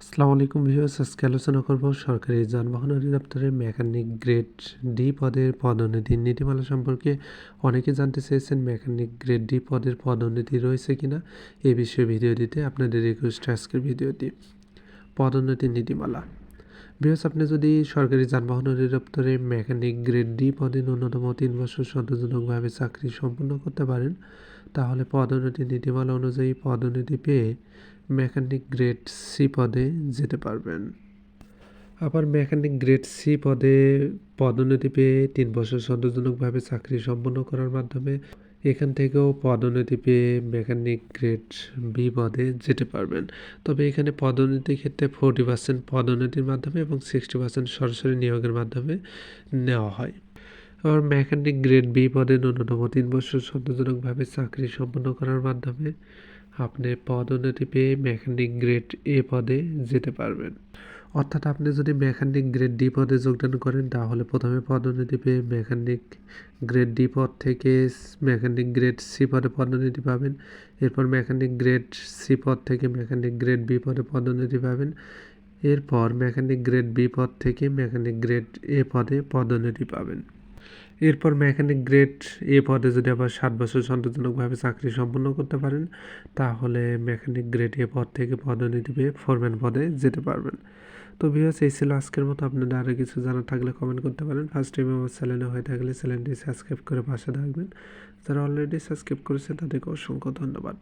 আসসালামু আলাইকুম ভিউয়ার্স, আজকে আলোচনা করব সরকারি যানবাহন অধিদপ্তরের মেকানিক গ্রেড ডি পদের পদোন্নতির নীতিমালা সম্পর্কে অনেকে জানতে চেয়েছেন মেকানিক গ্রেড ডি পদের পদোন্নতি রয়েছে কিনা। এই বিষয়ে ভিডিও দিতে আপনাদের রিকোয়েস্ট আজকের ভিডিওটি। পদোন্নতির নীতিমালা। ভিউয়ার্স, আপনি যদি সরকারি যানবাহন অধিদপ্তরে মেকানিক গ্রেড ডি পদে ন্যূনতম তিন বছর সন্তোষজনকভাবে চাকরি সম্পন্ন করতে পারেন, তাহলে পদোন্নতি নীতিমালা অনুযায়ী পদোন্নতি পেয়ে মেকানিক গ্রেড সি পদে যেতে পারবেন। আবার মেকানিক গ্রেড সি পদে পদোন্নতি পেয়ে তিন বছর সন্তোষজনকভাবে চাকরি সম্পন্ন করার মাধ্যমে এখান থেকেও পদোন্নতি পেয়ে মেকানিক গ্রেড বি পদে যেতে পারবেন। তবে এখানে পদোন্নতির ক্ষেত্রে ফোরটি পার্সেন্ট পদোন্নতির মাধ্যমে এবং সিক্সটি পার্সেন্ট সরাসরি নিয়োগের মাধ্যমে নেওয়া হয়। আবার মেকানিক গ্রেড বি পদে ন্যূনতম তিন বছর সন্তোষজনকভাবে চাকরি সম্পন্ন করার মাধ্যমে আপনি পদোন্নতি পেয়ে মেকানিক গ্রেড এ পদে যেতে পারবেন। অর্থাৎ আপনি যদি মেকানিক গ্রেড ডি পদে যোগদান করেন, তাহলে প্রথমে পদোন্নতি পেয়ে মেকানিক গ্রেড ডি পদ থেকে মেকানিক গ্রেড সি পদে পদোন্নতি পাবেন। এরপর মেকানিক গ্রেড সি পদ থেকে মেকানিক গ্রেড বি পদে পদোন্নতি পাবেন। এরপর মেকানিক গ্রেড বি পদ থেকে মেকানিক গ্রেড এ পদে পদোন্নতি পাবেন। এরপর মেকানিক গ্রেড এ পদে যদি আবার সাত বছর সন্তোষজনকভাবে চাকরি সম্পন্ন করতে পারেন, তাহলে মেকানিক গ্রেড এ পদ থেকে পদোন্নতি পেয়ে ফোরম্যান পদে যেতে পারবেন। তো ভিউয়ার্স এই ছিল আজকের মতো। আপনাদের আরও কিছু জানার থাকলে কমেন্ট করতে পারেন। ফার্স্ট টাইম আমার চ্যানেলে হয়ে থাকলে চ্যানেলটি সাবস্ক্রাইব করে পাশে থাকবেন। যারা অলরেডি সাবস্ক্রাইব করেছে, তাদেরকে অসংখ্য ধন্যবাদ।